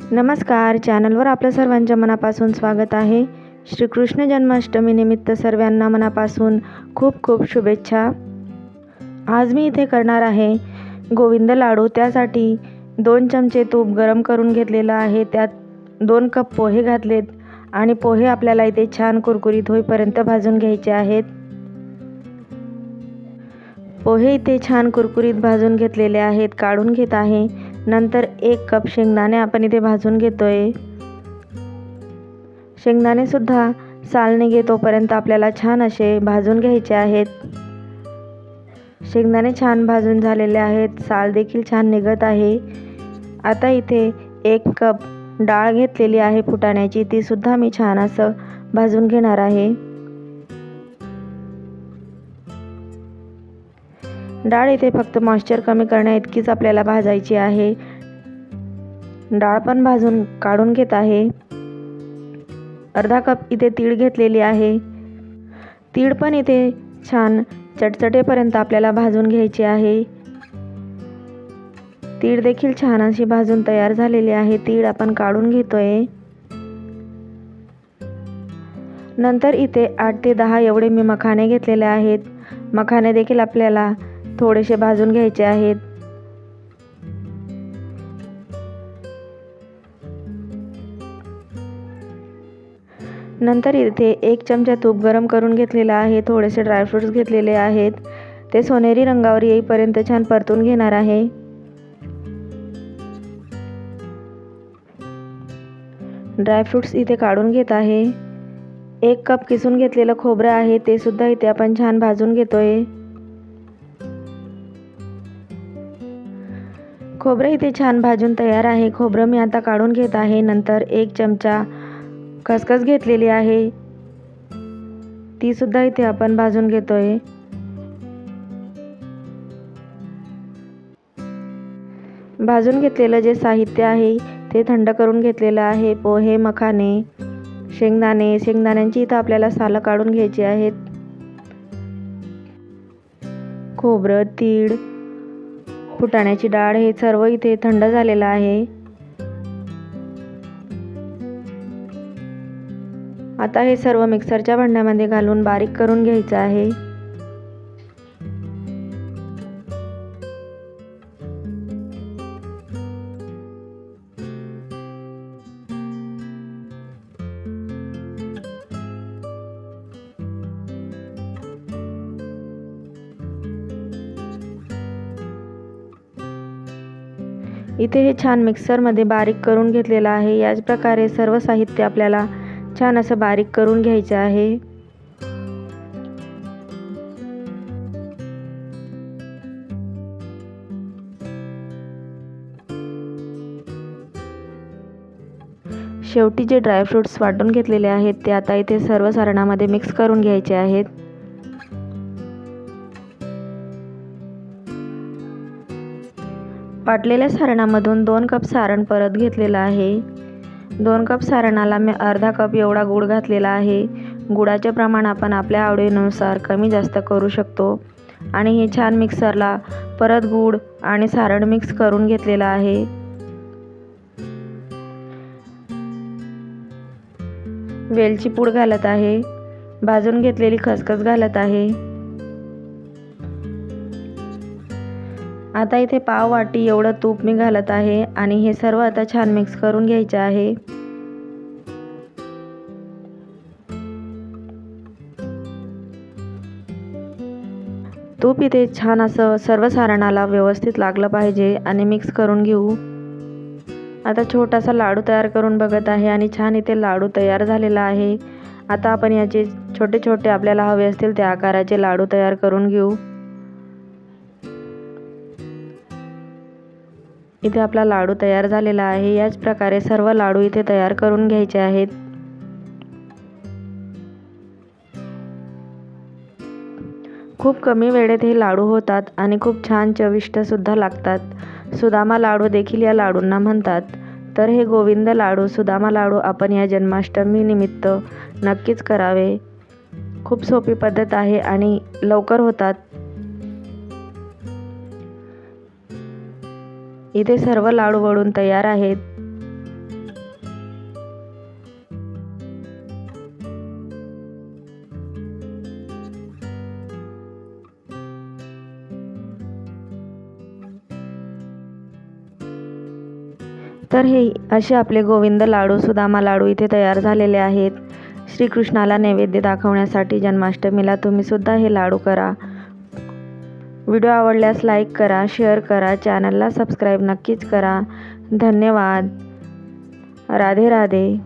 नमस्कार चॅनलवर आपल्या सर्वांच्या मनापासून स्वागत आहे. श्रीकृष्ण जन्माष्टमीनिमित्त सर्वांना मनापासून खूप खूप शुभेच्छा. आज मी इथे करणार आहे गोविंद लाडू. त्यासाठी दोन चमचे तूप गरम करून घेतलेलं आहे. त्यात दोन कप पोहे घातलेत आणि पोहे आपल्याला इथे छान कुरकुरीत होईपर्यंत भाजून घ्यायचे आहेत. पोहे इथे छान कुरकुरीत भाजून घेतलेले आहेत. काढून घेत आहे. नंतर एक कप शेंगदाणे आपण इथे भाजून घेतो आहे शेंगदाणेसुद्धा साल निघे तोपर्यंत आपल्याला छान असे भाजून घ्यायचे आहेत. शेंगदाणे छान भाजून झालेले आहेत. साल देखील छान निघत आहे. आता इथे एक कप डाळ घेतलेली आहे फुटाण्याची. तीसुद्धा मी छान असं भाजून घेणार आहे. डाळ इथे फक्त मॉइश्चर कमी करण्या इतकीच आपल्याला भाजायची आहे. डाळ पण भाजून काढून घेत आहे. अर्धा कप इथे तीळ घेतलेली आहे. तीळ पण इथे छान चटचटेपर्यंत आपल्याला भाजून घ्यायची आहे. तीळ देखील छान अशी भाजून तयार झालेली आहे. तीळ आपण काढून घेतोय. नंतर इथे आठ ते दहा एवढे मी मखाने घेतलेले आहेत. मखाने देखील आपल्याला थोडेसे भाजून घ्यायचे आहेत. नंतर इथे एक चमचा तूप गरम करून घेतलेला आहे. थोडेसे ड्रायफ्रूट्स घेतलेले आहेत. ते सोनेरी रंगावर येईपर्यंत छान परतून घेणार आहे. ड्रायफ्रूट्स इथे काढून घेत आहे. एक कप किसून घेतलेलं खोबरं आहे. ते सुद्धा इथे आपण छान भाजून घेतोय. खोबरं इथे छान भाजून तयार आहे. खोबरं मी आता काढून घेत आहे. नंतर एक चमचा खसखस घेतलेली आहे. तीसुद्धा इथे आपण भाजून घेतोय. भाजून घेतलेलं जे साहित्य आहे ते थंड करून घेतलेलं आहे. पोहे मखाने शेंगदाणे शेंगदाण्यांची इथं आपल्याला सालं काढून घ्यायची आहेत. खोबरं तीळ फुटाण्याची डाळ हे सर्व इथे थंड झालेलं आहे. आता हे सर्व मिक्सरच्या भांड्यामध्ये घालून बारीक करून घ्यायचं आहे. इथे हे छान मिक्सरमध्ये बारीक करून घेतलेलं आहे. याच प्रकारे सर्व साहित्य आपल्याला छान असं बारीक करून घ्यायचं आहे. शेवटी जे ड्रायफ्रूट्स वाटून घेतलेले आहेत ते आता इथे सर्व सारणामध्ये मिक्स करून घ्यायचे आहेत. वाटलेल्या सारणामधून दोन कप सारण परत घेतलेलं आहे. दोन कप सारणाला मी अर्धा कप एवढा गूळ घातलेला आहे. गुळाचे प्रमाण आपण आपल्या आवडीनुसार कमी जास्त करू शकतो. आणि हे छान मिक्सरला परत गूळ आणि सारण मिक्स करून घेतलेलं आहे. वेलची पूड घालत आहे. भाजून घेतलेली खसखस घालत आहे. आता इथे पाव वाटी एवढं तूप मी घालत आहे आणि हे सर्व आता छान मिक्स करून घ्यायचे आहे. तूप इथे छान असं सर्व सारणाला व्यवस्थित लागलं पाहिजे आणि मिक्स करून घेऊ. आता छोटासा लाडू तयार करून बघत आहे आणि छान इथे लाडू तयार झालेला आहे. आता आपण याचे छोटे छोटे आपल्याला हवे असतील त्या आकाराचे लाडू तयार करून घेऊ. इथे आपला लाडू तयार झालेला आहे. याच प्रकारे सर्व लाडू इथे तयार करून घ्यायचे आहेत. खूप कमी वेळेत हे लाडू होतात आणि खूप छान चविष्टसुद्धा लागतात. सुदामा लाडू देखील या लाडूंना म्हणतात. तर हे गोविंद लाडू सुदामा लाडू आपण या जन्माष्टमी निमित्त नक्कीच करावे. खूप सोपी पद्धत आहे आणि लवकर होतात. इथे सर्व लाडू वळून तयार आहेत. तर हे असे आपले गोविंद लाडू सुदामा लाडू इथे तयार झालेले आहेत. श्रीकृष्णाला नैवेद्य दाखवण्यासाठी जन्माष्टमीला तुम्हीसुद्धा हे लाडू करा. व्हिडिओ आवडल्यास लाईक करा शेअर करा चॅनलला सबस्क्राईब नक्कीच करा. धन्यवाद. राधे राधे.